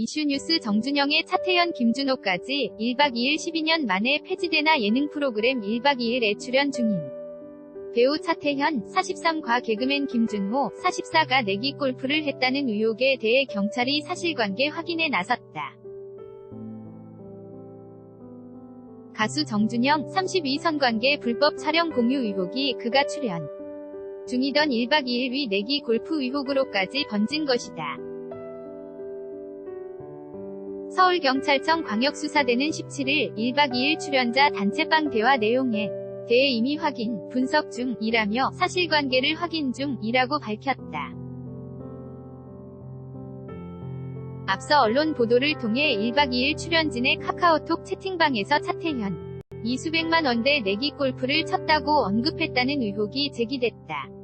이슈뉴스 정준영의 차태현 김준호까지 1박 2일 12년 만에 폐지되나 예능 프로그램 1박 2일에 출연 중인 배우 차태현, 43과 개그맨 김준호, 44가 내기 골프를 했다는 의혹에 대해 경찰이 사실관계 확인에 나섰다. 가수 정준영, 32 선관계 불법 촬영 공유 의혹이 그가 출연 중이던 1박 2일 위 내기 골프 의혹으로까지 번진 것이다. 서울경찰청 광역수사대는 17일 1박 2일 출연자 단체방 대화 내용에 대해 이미 확인, 분석 중이라며 사실관계를 확인 중이라고 밝혔다. 앞서 언론 보도를 통해 1박 2일 출연진의 카카오톡 채팅방에서 차태현 이 수백만 원대 내기 골프를 쳤다고 언급했다는 의혹이 제기됐다.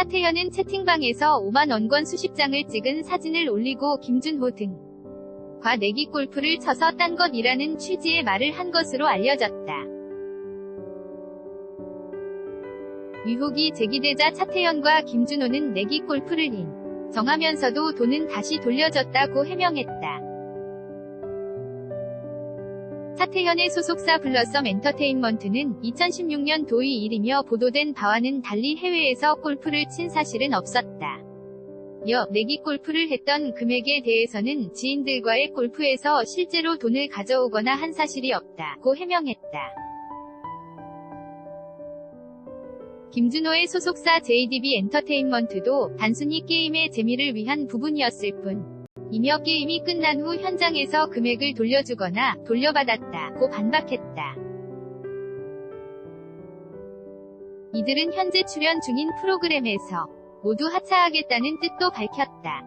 차태현은 채팅방에서 5만 원권 수십 장을 찍은 사진을 올리고 김준호 등 과 내기 골프를 쳐서 딴 것이라는 취지의 말을 한 것으로 알려졌다. 의혹이 제기되자 차태현과 김준호는 내기 골프를 인 정하면서도 돈은 다시 돌려줬다고 해명했다. 차태현의 소속사 블러썸 엔터테인먼트는 2016년 도의 일이며 보도된 바와는 달리 해외에서 골프를 친 사실은 없었다. 여 내기 골프를 했던 금액에 대해서는 지인들과의 골프에서 실제로 돈을 가져오거나 한 사실이 없다고 해명했다. 김준호의 소속사 JDB 엔터테인먼트도 단순히 게임의 재미를 위한 부분이었을 뿐 이며 게임이 끝난 후 현장에서 금액을 돌려주거나 돌려받았다고 반박했다. 이들은 현재 출연 중인 프로그램에서 모두 하차하겠다는 뜻도 밝혔다.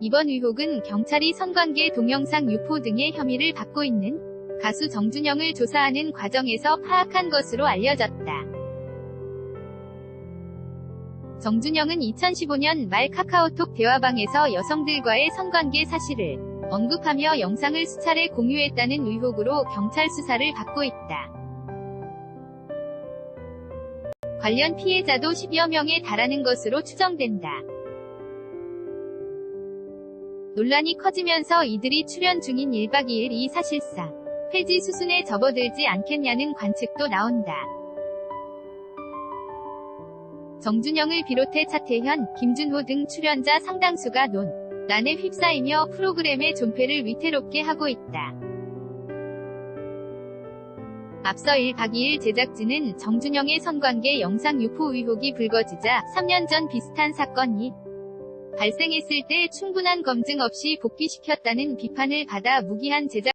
이번 의혹은 경찰이 성관계 동영상 유포 등의 혐의를 받고 있는 가수 정준영을 조사하는 과정에서 파악한 것으로 알려졌다. 정준영은 2015년 말 카카오톡 대화방에서 여성들과의 성관계 사실을 언급하며 영상을 수차례 공유했다는 의혹으로 경찰 수사를 받고 있다. 관련 피해자도 10여 명에 달하는 것으로 추정된다. 논란이 커지면서 이들이 출연 중인 1박 2일 이 사실상 폐지 수순에 접어들지 않겠냐는 관측도 나온다. 정준영을 비롯해 차태현, 김준호 등 출연자 상당수가 논란에 휩싸이며 프로그램의 존폐를 위태롭게 하고 있다. 앞서 1박 2일 제작진은 정준영의 성관계 영상 유포 의혹이 불거지자 3년 전 비슷한 사건이 발생했을 때 충분한 검증 없이 복귀시켰다는 비판을 받아 무기한 제작